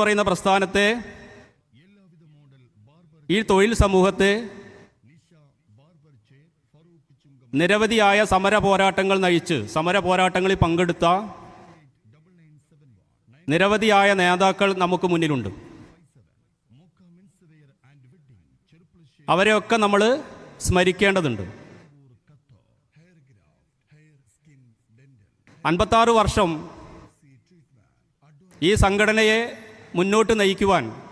പറയുന്ന പ്രസ്ഥാനത്തെ ഈ തൊഴിൽ സമൂഹത്തെ നിരവധിയായ സമര പോരാട്ടങ്ങൾ നയിച്ച് സമര പോരാട്ടങ്ങളിൽ പങ്കെടുത്ത നിരവധിയായ നേതാക്കൾ നമുക്ക് മുന്നിലുണ്ട്. അവരെയൊക്കെ നമ്മൾ സ്മരിക്കേണ്ടതുണ്ട്. അൻപത്താറ് വർഷം ഈ സംഘടനയെ മുന്നോട്ട് നയിക്കുവാൻ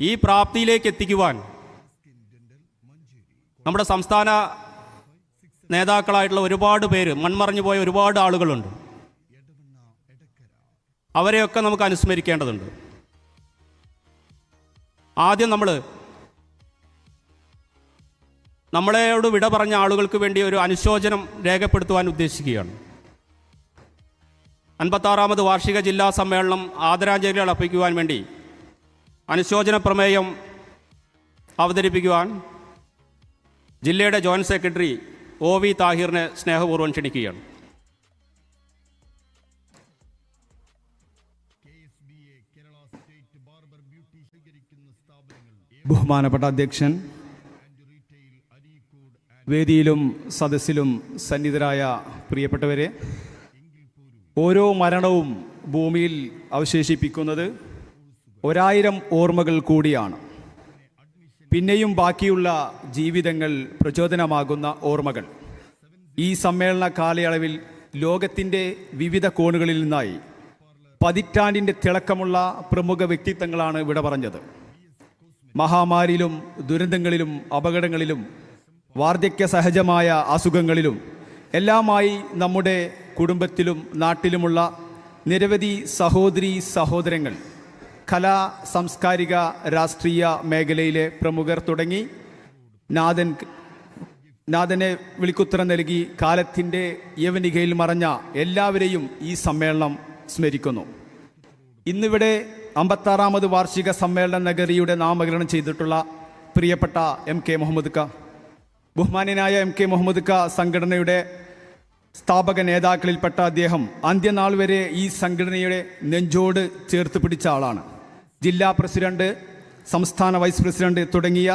ഈ പ്രാപ്തിയിലേക്ക് എത്തിക്കുവാൻ നമ്മുടെ സംസ്ഥാന നേതാക്കളായിട്ടുള്ള ഒരുപാട് പേര് മൺമറഞ്ഞു പോയ ഒരുപാട് ആളുകളുണ്ട്. അവരെയൊക്കെ നമുക്ക് അനുസ്മരിക്കേണ്ടതുണ്ട്. ആദ്യം നമ്മൾ നമ്മളെയോട് വിട പറഞ്ഞ ആളുകൾക്ക് വേണ്ടി ഒരു അനുശോചനം രേഖപ്പെടുത്തുവാൻ ഉദ്ദേശിക്കുകയാണ്. അൻപത്താറാമത് വാർഷിക ജില്ലാ സമ്മേളനം ആദരാഞ്ജലികൾ അർപ്പിക്കുവാൻ വേണ്ടി അനുശോചന പ്രമേയം അവതരിപ്പിക്കുവാൻ ജില്ലയുടെ ജോയിന്റ് സെക്രട്ടറി ഒ വി താഹിറിനെ സ്നേഹപൂർവം ക്ഷണിക്കുകയാണ്. ബഹുമാനപ്പെട്ട അധ്യക്ഷൻ വേദിയിലും സദസ്സിലും സന്നിധരായ പ്രിയപ്പെട്ടവരെ ഓരോ മരണവും ഭൂമിയിൽ അവശേഷിപ്പിക്കുന്നത് ഒരായിരം ഓർമ്മകൾ കൂടിയാണ്. പിന്നെയും ബാക്കിയുള്ള ജീവിതങ്ങൾ പ്രചോദനമാകുന്ന ഓർമ്മകൾ. ഈ സമ്മേളന കാലയളവിൽ ലോകത്തിന്റെ വിവിധ കോണുകളിൽ നിന്നായി പതിറ്റാണ്ടിന്റെ തിളക്കമുള്ള പ്രമുഖ വ്യക്തിത്വങ്ങളാണ് ഇവിടെ പറഞ്ഞത്. മഹാമാരിയിലും ദുരന്തങ്ങളിലും അപകടങ്ങളിലും വാർദ്ധക്യ സഹജമായ അസുഖങ്ങളിലും എല്ലാമായി നമ്മുടെ കുടുംബത്തിലും നാട്ടിലുമുള്ള നിരവധി സഹോദരി സഹോദരങ്ങൾ കലാ സാംസ്കാരിക രാഷ്ട്രീയ മേഖലയിലെ പ്രമുഖർ തുടങ്ങി നാഥൻ നാഥനെ വിളിക്കുത്തരം നൽകി കാലത്തിന്റെ യവനികയിൽ മറഞ്ഞ എല്ലാവരെയും ഈ സമ്മേളനം സ്മരിക്കുന്നു. ഇന്നിവിടെ അമ്പത്താറാമത് വാർഷിക സമ്മേളന നഗരിയുടെ നാമകരണം ചെയ്തിട്ടുള്ള പ്രിയപ്പെട്ട എം കെ മുഹമ്മദ് ക ബഹുമാന്യനായ എം കെ മുഹമ്മദ് ക സംഘടനയുടെ സ്ഥാപക നേതാക്കളിൽപ്പെട്ട അദ്ദേഹം അന്ത്യനാൾ വരെ ഈ സംഘടനയുടെ നെഞ്ചോട് ചേർത്ത് പിടിച്ച ആളാണ്. ജില്ലാ പ്രസിഡന്റ് സംസ്ഥാന വൈസ് പ്രസിഡന്റ് തുടങ്ങിയ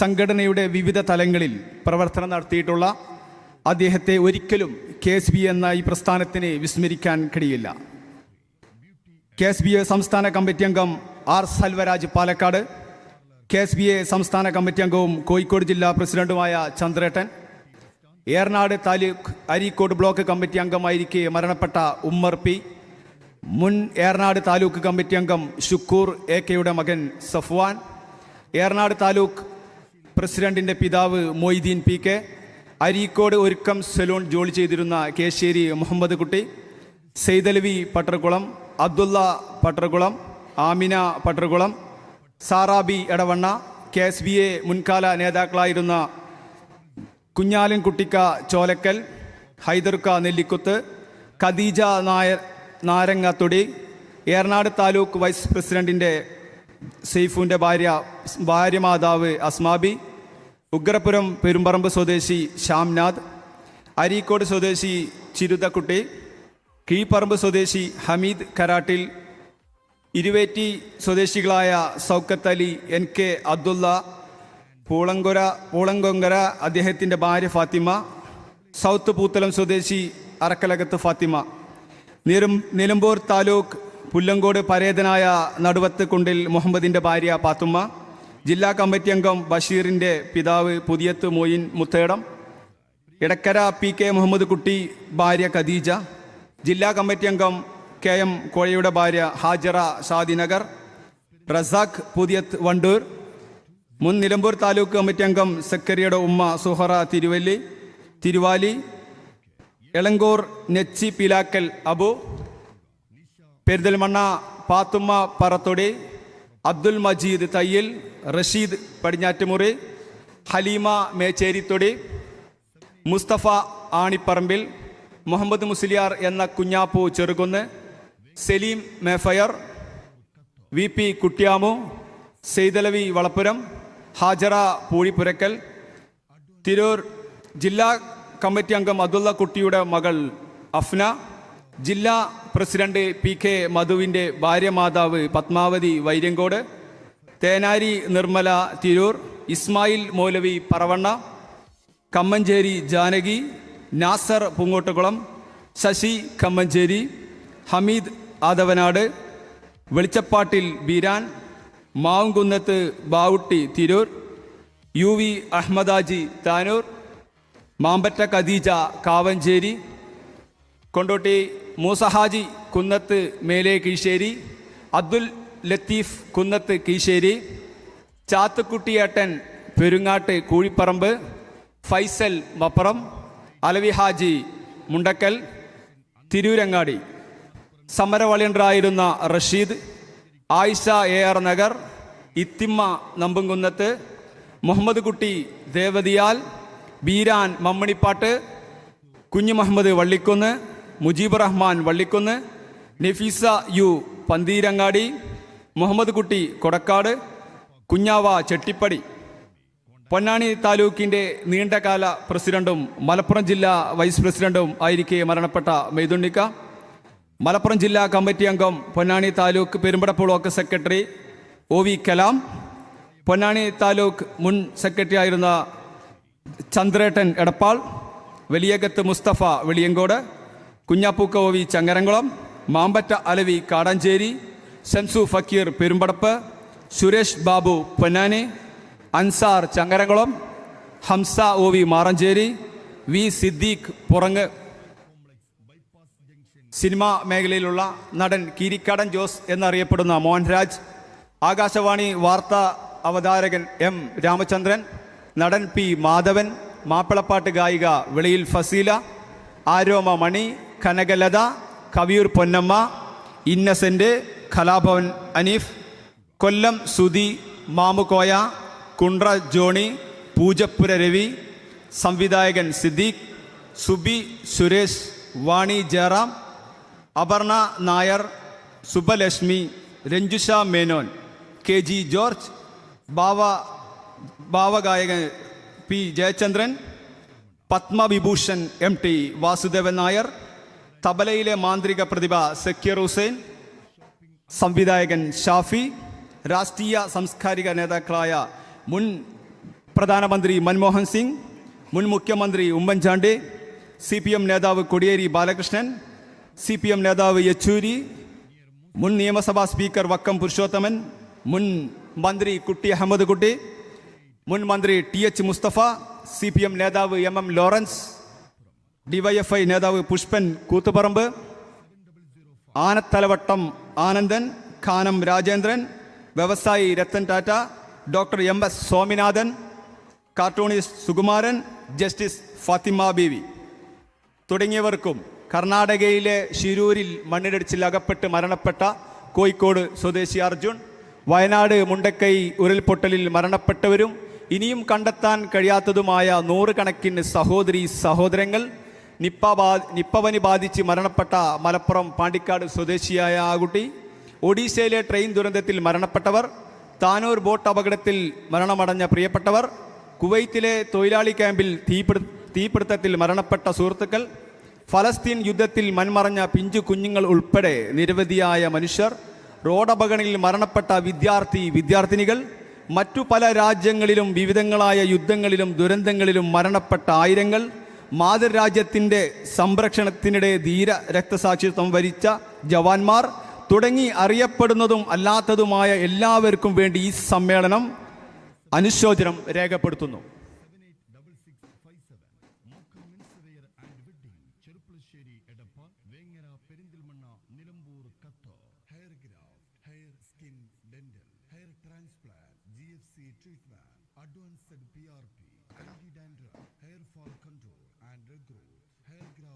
സംഘടനയുടെ വിവിധ തലങ്ങളിൽ പ്രവർത്തനം നടത്തിയിട്ടുള്ള അദ്ദേഹത്തെ ഒരിക്കലും കെ എസ് ബി എന്ന ഈ പ്രസ്ഥാനത്തിന് വിസ്മരിക്കാൻ കഴിയില്ല. കെ എസ് ബി എ സംസ്ഥാന കമ്മിറ്റി അംഗം R Selvaraj Palakkad K S B A സംസ്ഥാന കമ്മിറ്റി അംഗവും കോഴിക്കോട് ജില്ലാ പ്രസിഡന്റുമായ ചന്ദ്രേട്ടൻ ഏറനാട് താലൂക്ക് അരീക്കോട് ബ്ലോക്ക് കമ്മിറ്റി അംഗമായിരിക്കെ മരണപ്പെട്ട ഉമ്മർ പി. മുൻ ഏർനാട് താലൂക്ക് കമ്മിറ്റി അംഗം ഷുക്കൂർ എ. കെയുടെ മകൻ സഫ്വാൻ. ഏർനാട് താലൂക്ക് പ്രസിഡന്റിന്റെ പിതാവ് മൊയ്തീൻ പി. കെ. അരീക്കോട് ഒരുക്കം സലൂൺ ജോലി ചെയ്തിരുന്ന Kesheri Muhammad Kutty. Saithalavi Pattarkulam Abdulla Pattarkulam Amina Pattarkulam Sarabi Edavanna K. S. B. A മുൻകാല നേതാക്കളായിരുന്ന കുഞ്ഞാലൻ കുട്ടിക്ക ചോലക്കൽ ഹൈദർക്ക നെല്ലിക്കുത്ത് ഖദീജ നായർ നാരങ്ങത്തൊടി ഏറനാട് താലൂക്ക് വൈസ് പ്രസിഡന്റിന്റെ സെയ്ഫുവിന്റെ ഭാര്യ ഭാര്യ ഭാര്യമാതാവ് അസ്മാബി ഉഗ്രപുരം പെരുമ്പറമ്പ് സ്വദേശി ശ്യാംനാഥ് അരീക്കോട് സ്വദേശി ചിരുതക്കുട്ടി കീഴ്പറമ്പ് സ്വദേശി ഹമീദ് കരാട്ടിൽ ഇരുവേറ്റി സ്വദേശികളായ സൗക്കത്ത് അലി എൻ കെ അബ്ദുള്ള പൂളങ്കൊര പൂളങ്കൊങ്കര അദ്ദേഹത്തിന്റെ ഭാര്യ ഫാത്തിമ സൗത്ത് പൂത്തലം സ്വദേശി അറക്കലകത്ത് ഫാത്തിമ. നിരും നിലമ്പൂർ താലൂക്ക് പുല്ലങ്കോട് പരേതനായ നടുവത്ത് കുണ്ടിൽ മുഹമ്മദിന്റെ ഭാര്യ പാത്തുമ്മ ജില്ലാ കമ്മിറ്റി അംഗം ബഷീറിന്റെ പിതാവ് പുതിയത്ത് മൊയിൻ മുത്തേടം. ഇടക്കര പി കെ മുഹമ്മദ് കുട്ടി ഭാര്യ ഖദീജ. ജില്ലാ കമ്മിറ്റി അംഗം കെ എം കോഴയുടെ ഭാര്യ ഹാജറ സാദിനഗർ. റസാഖ് പുതിയത്ത് വണ്ടൂർ. മുൻ നിലമ്പൂർ താലൂക്ക് കമ്മിറ്റി അംഗം സക്കരിയുടെ ഉമ്മ സുഹറ തിരുവല്ലി തിരുവാലി എളങ്കൂർ നെച്ചി പിലാക്കൽ അബു പെരുതൽമണ്ണ പാത്തുമ്മ പറത്തൊടി അബ്ദുൽ മജീദ് തയ്യിൽ റഷീദ് പടിഞ്ഞാറ്റുമുറി ഹലീമ മേച്ചേരിത്തൊടി മുസ്തഫ ആണിപ്പറമ്പിൽ മുഹമ്മദ് മുസ്ലിയാർ എന്ന Kunjappu Cherukunnu Saleem Mayfair V P Kuttiyamu Saithalavi Valappuram Hajara Poozhippurakkal Tirur ജില്ലാ കമ്മിറ്റി അംഗം അബ്ദുള്ള കുട്ടിയുടെ മകൾ അഫ്ന. ജില്ലാ പ്രസിഡന്റ് പി കെ മധുവിന്റെ ഭാര്യമാതാവ് പത്മാവതി വൈര്യങ്കോട് തേനാരി നിർമ്മല തിരൂർ. ഇസ്മായിൽ മൗലവി പറവണ്ണ. കമ്മഞ്ചേരി ജാനകി. നാസർ പൂങ്ങോട്ടുകുളം. ശശി കമ്മഞ്ചേരി. ഹമീദ് ആദവനാട്. വെളിച്ചപ്പാട്ടിൽ ബീരാൻ. മാവുംകുന്നത്ത് ബാവുട്ടി തിരൂർ യു വി അഹമ്മദാജി താനൂർ മാമ്പറ്റ ഖദീജ കാവഞ്ചേരി കൊണ്ടോട്ടി മൂസഹാജി കുന്നത്ത് മേലെ കീശേരി അബ്ദുൽ ലത്തീഫ് കുന്നത്ത് കീശേരി ചാത്തുക്കുട്ടിയേട്ടൻ Perungatt കൂഴിപ്പറമ്പ് Faisal Mapparam Alavi Haji Mundakkal Tirurangadi. സമരവളിയണ്ടറായിരുന്ന Rasheed Ayisha A R Nagar Ithimma Nambumkunnath Muhammad Kutty Devathiyal Beeran Mammanippatt Kunju Muhammad Vallikkunnu Mujeeb Rahman Vallikkunnu Nafeesa U Pantheerangadi Muhammad Kutty Kodakkad Kunhava Chettippadi. പൊന്നാണി താലൂക്കിന്റെ നീണ്ടകാല പ്രസിഡന്റും മലപ്പുറം ജില്ലാ vice പ്രസിഡന്റും ആയിരിക്കെ മരണപ്പെട്ട മെയ്തുണ്ണിക്ക. മലപ്പുറം ജില്ലാ committee അംഗം Ponnani taluk Perumpada block secretary O V Kalam Ponnani taluk മുൻ secretary ആയിരുന്ന ചന്ദ്രേട്ടൻ Edappal Valiyakath Musthafa Veliyankode കുഞ്ഞാപ്പൂക്ക O V Changaramkulam Mampatta Alavi Kadancheri Shamsu Fakeer Perumpadappu Suresh Babu Ponnani Ansar Changaramkulam Hamsa O V Maranchery V Siddique Purangu cinema മേഖലയിലുള്ള നടൻ കീരിക്കാടൻ ജോസ് എന്നറിയപ്പെടുന്ന മോഹൻരാജ് ആകാശവാണി വാർത്താ അവതാരകൻ M Ramachandran നടൻ P Madhavan മാപ്പിളപ്പാട്ട് ഗായിക വെളിയിൽ ഫസീല ആരോമ മണി കനകലത കവിയൂർ പൊന്നമ്മ ഇന്നസെന്റ് കലാഭവൻ അനീഫ് കൊല്ലം സുധി മാമുക്കോയ കുണ്ട്ര ജോണി പൂജപ്പുര രവി സംവിധായകൻ സിദ്ദീഖ് സുബി സുരേഷ് വാണി ജയറാം അപർണ നായർ സുബലക്ഷ്മി രഞ്ജുഷ മേനോൻ കെ ജി ജോർജ് ഭാവ ഭാവഗായകൻ P Jayachandran Padmavibhushan M T Vasudevan Nair തബലയിലെ മാന്ത്രിക പ്രതിഭ സക്കീർ ഹുസൈൻ സംവിധായകൻ ഷാഫി രാഷ്ട്രീയ സാംസ്കാരിക നേതാക്കളായ മുൻ പ്രധാനമന്ത്രി മൻമോഹൻ സിംഗ് മുൻ മുഖ്യമന്ത്രി ഉമ്മൻചാണ്ടി സി പി എം നേതാവ് Kodiyeri Balakrishnan C P M നേതാവ് യെച്ചൂരി മുൻ നിയമസഭാ സ്പീക്കർ വക്കം പുരുഷോത്തമൻ മുൻ മന്ത്രി കുട്ടി അഹമ്മദ് കുട്ടി മുൻ മന്ത്രി T H Musthafa C P M നേതാവ് എം എം ലോറൻസ് ഡിവൈഎഫ്ഐ നേതാവ് പുഷ്പൻ കൂത്തുപറമ്പ് ആനത്തലവട്ടം ആനന്ദൻ ഖാനം രാജേന്ദ്രൻ വ്യവസായി Ratan Tata doctor M S Swaminathan cartoonist Sukumaran justice Fathima Beevi. തുടങ്ങിയവർക്കും കർണാടകയിലെ ശിരൂരിൽ മണ്ണിടിച്ചിൽ അകപ്പെട്ട് മരണപ്പെട്ട കോഴിക്കോട് സ്വദേശി അർജുൻ വയനാട് മുണ്ടക്കൈ ഉരുൾപൊട്ടലിൽ മരണപ്പെട്ടവരും ഇനിയും കണ്ടെത്താൻ കഴിയാത്തതുമായ നൂറുകണക്കിന് സഹോദരി സഹോദരങ്ങൾ നിപ്പ ബാ നിപ്പവനി ബാധിച്ച് മരണപ്പെട്ട മലപ്പുറം പാണ്ടിക്കാട് സ്വദേശിയായ ആകുട്ടി കുട്ടി ഒഡീഷയിലെ ട്രെയിൻ ദുരന്തത്തിൽ മരണപ്പെട്ടവർ താനൂർ ബോട്ട് അപകടത്തിൽ മരണമടഞ്ഞ പ്രിയപ്പെട്ടവർ കുവൈത്തിലെ തൊഴിലാളി ക്യാമ്പിൽ തീപിടു തീപിടുത്തത്തിൽ മരണപ്പെട്ട സുഹൃത്തുക്കൾ ഫലസ്തീൻ യുദ്ധത്തിൽ മൺമറഞ്ഞ പിഞ്ചു കുഞ്ഞുങ്ങൾ ഉൾപ്പെടെ നിരവധിയായ മനുഷ്യർ റോഡപകടങ്ങളിൽ മരണപ്പെട്ട വിദ്യാർത്ഥി വിദ്യാർത്ഥിനികൾ മറ്റു പല രാജ്യങ്ങളിലും വിവിധങ്ങളായ യുദ്ധങ്ങളിലും ദുരന്തങ്ങളിലും മരണപ്പെട്ട ആയിരങ്ങൾ മാതൃരാജ്യത്തിന്റെ സംരക്ഷണത്തിനിടെ ധീര രക്തസാക്ഷിത്വം വരിച്ച ജവാന്മാർ തുടങ്ങി അറിയപ്പെടുന്നതും അല്ലാത്തതുമായ എല്ലാവർക്കും വേണ്ടി ഈ സമ്മേളനം അനുശോചനം രേഖപ്പെടുത്തുന്നു. ചെറുപ്പശ്ശേരി എടപ്പ വേങ്ങര പെരിന്തൽമണ്ണ നിലമ്പൂർ കത്ത് hair graft hair skin dental hair transplant G F C treatment advanced P R P anti hair fall control and growth hair graft